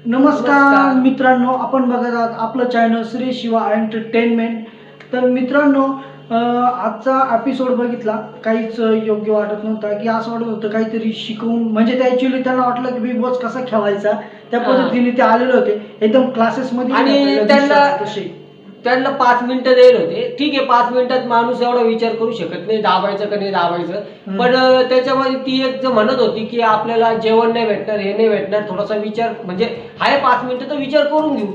नमस्कार नमस्कार. मित्रांनो आपण बघत आहात आपलं चॅनल श्री शिवा एंटरटेनमेंट तर मित्रांनो अं, आजचा एपिसोड बघितला काहीच योग्य वाटत नव्हता की असं वाटत होतं काहीतरी शिकवून म्हणजे ते ॲक्च्युली त्यांना वाटलं की बिग बॉस कसा खेळायचा त्या हा. पद्धतीने ते आलेले होते एकदम क्लासेसमध्ये आणि त्यांना-. त्यांना पाच मिनिटं देईल होते. ठीक आहे पाच मिनिटात माणूस एवढा विचार करू शकत नाही दाबायचं का नाही दाबायचं. पण त्याच्यामध्ये ती एक जो म्हणत होती की आपल्याला जेवण नाही भेटणार हे नाही भेटणार थोडासा विचार म्हणजे आहे पाच मिनिटं तर विचार करून घेऊ.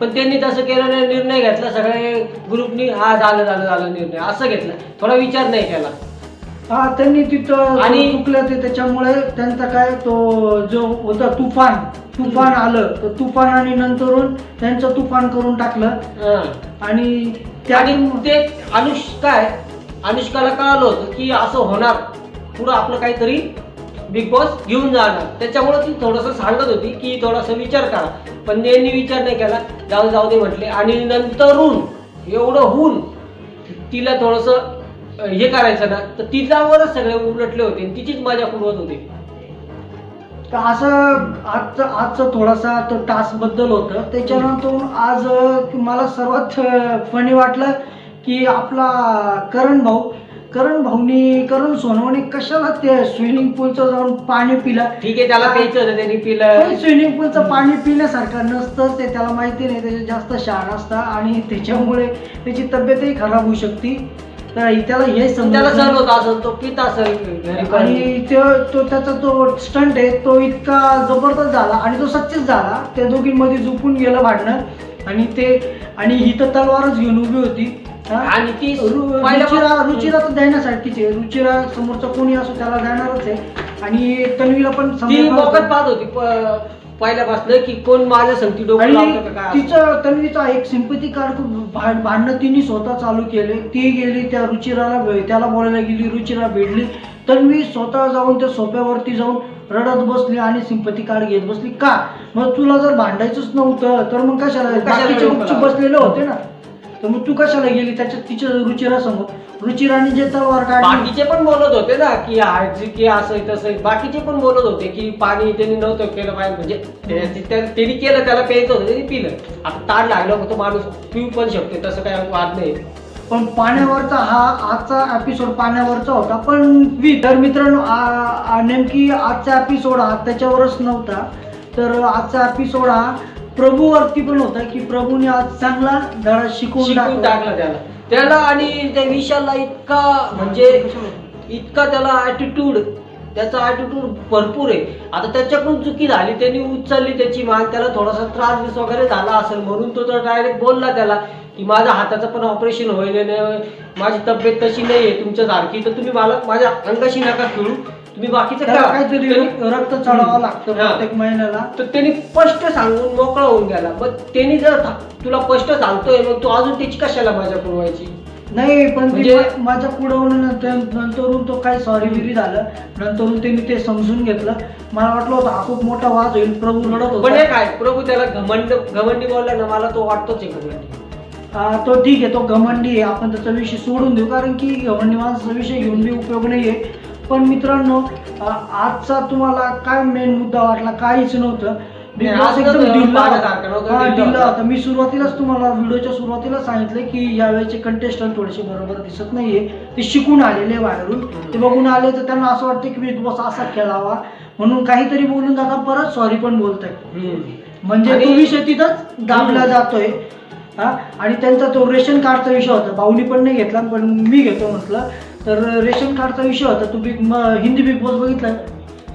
पण त्यांनी तसं केलं नाही निर्णय घेतला सगळे ग्रुपनी हा झालं झालं झालं निर्णय असं घेतलं. थोडा विचार नाही केला. हा त्यांनी तिथं आणि- चुकलं ते त्याच्यामुळे त्यांचा काय तो जो होता तुफान तुफान आलं. तर तुफान आणि नंतरून त्यांचं तुफान करून टाकलं. हं. आणि त्या आणि ते अनुष्का आहे. अनुष्काला कळालं होतं की असं होणार. पुढं आपलं काहीतरी बिग बॉस घेऊन जाणार. त्याच्यामुळे ती थोडंसं सांगत होती की थोडासा विचार करा. पण त्यांनी विचार नाही केला. जाऊ जाऊ दे म्हटले. आणि नंतरून एवढं होऊन तिला थोडंसं हे करायचं ना तर तिच्यावरच सगळे उलटले होते तिचीच मजा उडवत होते तर असं आजचं आजचं थोडासा तो टास्कबद्दल होतं. त्याच्यानंतर आज मला सर्वात फनी वाटलं की आपला करण भाऊ करण भाऊनी करण सोनवणे कशाला ते स्विमिंग पूलचं जाऊन पाणी पिलं? ठीक आहे त्याला प्यायचं होतं त्यांनी पिलं. स्विमिंग पूलचं पाणी पिण्यासारखं नसतं ते त्याला माहिती नाही त्याचे जास्त शाळ असतात आणि त्याच्यामुळे त्याची तब्येतही खराब होऊ शकते. तर त्याला हे त्याला असेल तो पित असेल. आणि तो तो त्याचा तो स्टंट आहे तो इतका जबरदस्त झाला आणि तो सच्चेच झाला त्या दोघींमध्ये झुपून गेलं भांडणं आणि ते आणि ही तर तलवारच घेऊन उभी होती हा? आणि ती रु- रुचिरा रुचिरा तर देण्यासारखीच आहे रुचिरा समोरचा कोणी असो त्याला देणारच आहे आणि तन्वीला पण ती. पाहत होती प- पहिल्यापासून की कोण माझ्या संगती डोकं आणि लावतं का काय असं. तिचं तन्वीचा एक सिंपती कार्ड भांडणं तिने स्वतः चालू केले. ती गेली त्या रुचिराला भे- त्याला बोलायला गेली रुचिरा भेटली. तन्वी स्वतः जाऊन त्या सोप्यावरती जाऊन रडत बसली आणि सिंपती कार्ड घेत बसली. का? मग तुला जर भांडायचंच नव्हतं तर मग कशाला? मग कशाला बाकीचे डोकं गुपचूप लावायचं? बसलेले होते ना. तर मग तू कशाला गेली? त्याच्या तिच्या रुचिरा समोर. रुचिराने जे तलवार काढली. बाकीचे पण बोलत होते ना की आज की असं आहे, तसं आहे. बाकीचे पण बोलत होते की पाणी त्यांनी नव्हतं केलं पाहिजे. म्हणजे ते- त्या- त्यांनी केलं त्याला प्यायचं होतं त्यांनी पिलं. आता ताण लागलं होतं माणूस पिऊ पण शकते तसं काही वाद नाही. पण पाण्यावरचा हा आजचा एपिसोड पाण्यावरचा होता. पण वि- तर मित्रांनो आ- आ- नेमकी आजचा एपिसोड हा त्याच्यावरच नव्हता. तर आजचा एपिसोड हा प्रभूवरती पण होता की प्रभूने आज चांगला धडा शिकवून शिकून टाकला टाकलं त्याला. त्याला आणि त्या विशालला इतका म्हणजे इतका त्याला ॲटिट्यूड त्याचा ॲटिट्यूड भरपूर आहे. आता त्याच्याकडून चुकी झाली त्यांनी उचलली त्याची मान त्याला थोडासा त्रास बीस वगैरे झाला असेल म्हणून तो तर डायरेक्ट बोलला त्याला की माझ्या हाताचं पण ऑपरेशन होईल आणि माझी तब्येत तशी नाही आहे तुमच्यासारखी तर तुम्ही मला माझ्या अंगाशी नका खेळू. तुम्ही बाकीचं त्याला करा काहीतरी रक्त चढावं लागतं हा. प्रत्येक महिन्याला. तर त्यांनी स्पष्ट सांगून मोकळा होऊन गेला. मग त्यांनी जर था- तुला स्पष्ट सांगतोय मग तू अजून त्याची कशाला मजा पुरवायची नाही पण ते म्हणजे- मा- माझ्या पुढवून नंतरून तो काय सॉरी बिरी झालं. नंतरून त्यांनी ते समजून घेतलं. मला वाटलं होतं हा खूप मोठा वाद होईल प्रभू रडत पण हे होता काय? प्रभू त्याला घमंड घमंडी बोलला ना मला तो वाटतोच आहे घमंडी. आ, तो ठीक आहे तो घमंडी आहे. आपण त्याचा विषय सोडून देऊ. कारण की घमंडी माणसाचा विषय घेऊन बी उपयोग नाही आहे पण मित्रांनो आजचा तुम्हाला काय मेन मुद्दा वाटला? काहीच नव्हतं. एकदम. हा, होता. मी सुरुवातीलाच तुम्हाला व्हिडिओच्या सुरुवातीला सांगितलं की यावेळेचे कंटेस्टंट थोडेसे बरोबर दिसत नाहीये. ते शिकून आलेले बाहेरून. ते बघून आले तर त्यांना असं वाटतं की बिग बॉस असा खेळावा. म्हणून काहीतरी बोलून जाता परत सॉरी पण बोलताय. म्हणजे आणि- तो विषय तिथंच दाबला. जातोय. हा? आणि त्यांचा तो रेशन कार्डचा विषय होता. भाऊनी पण नाही घेतला पण मी घेतो म्हटलं. तर रेशन कार्डचा विषय होता. तू बिग म- हिंदी बिग बॉस बघितला?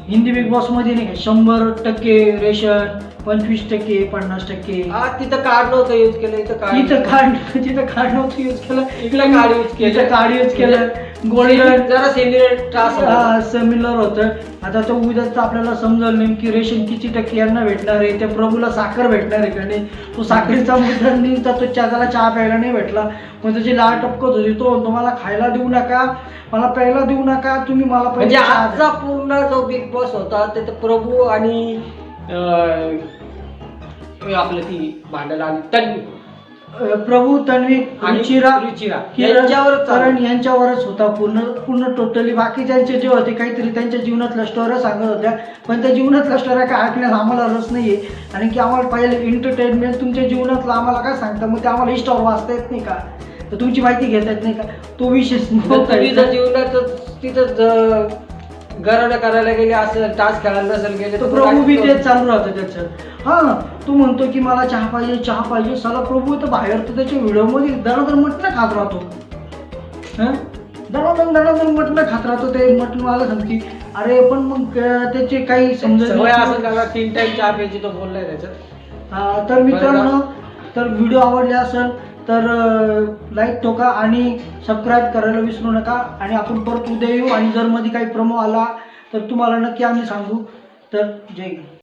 हिंदी बिग बॉसमध्ये नाही का शंभर टक्के रेशन पंचवीस टक्के पन्नास टक्के. तिथं कार्ड नव्हतं यूज केलं इथं कार्ड तिथं कार्ड तिथं कार्ड नव्हतं यूज केलं. इकडं कार्ड यूज केलं. इथं कार्ड यूज केलं. गोल्डन जरा होता. सेमिलर होतं. आता तो उद्याच आपल्याला समजेल नेमकी रेशन किती टक्के यांना भेटणार आहे त्या प्रभूला साखर भेटणार आहे का नाही? तो साखरेचा मुद्दा नाही तर तो त्याला चहा प्यायला नाही भेटला. मग त्याची लाळ टपकत होती. तो मला खायला देऊ नका. मला प्यायला देऊ नका. तुम्ही मला म्हणजे चहा द्या." आजचा पूर्ण जो बिग बॉस होता ते तर प्रभू आणि आपलं ती भांडायला आली तन्वी. प्रभू तन्वी आणि रुचिरा किरण यांच्यावरच. करण यांच्यावरच होता पूर्ण पूर्ण टोटली बाकीच्यांचे जे होते काहीतरी त्यांच्या जीवनातल्या स्टोऱ्या सांगत होत्या. पण त्या जीवनातल्या स्टोऱ्या काय ऐकण्यास आम्हाला रस नाहीये. आणि की आम्हाला पाहिजे एंटरटेनमेंट तुमच्या जीवनातलं आम्हाला काय सांगता? मग ते आम्हाला इंस्टावर वाचता येत नाही का? तर तुमची माहिती घेता येत नाही का? तो इथं. जीवनात तिथं गराडा करायला गेले असं टास्क खेळायला नसेल गेले तो प्रभू बी तेच चालू राहतं त्याचं हा तू म्हणतो की मला चहा पाहिजे चहा पाहिजे साला प्रभू तर बाहेर तर त्याच्या व्हिडिओमध्ये दरादर मटणं खात राहतो. हं? दरादर दरादर मटणं खात राहतो ते मटण मला सांगते अरे पण मग त्याचे काही समजत सवय. असेल त्याला तीन टाइम चहा प्यायची तो बोललाय त्याच्यात. हा, तर मित्रांनो तर व्हिडिओ आवडले असेल तर लाईक ठोका आणि सबस्क्राईब करायला विसरू नका. आणि आपण परत उद्या येऊ. आणि जर मध्ये काही प्रमो आला तर तुम्हाला नक्की आम्ही सांगू. तर जय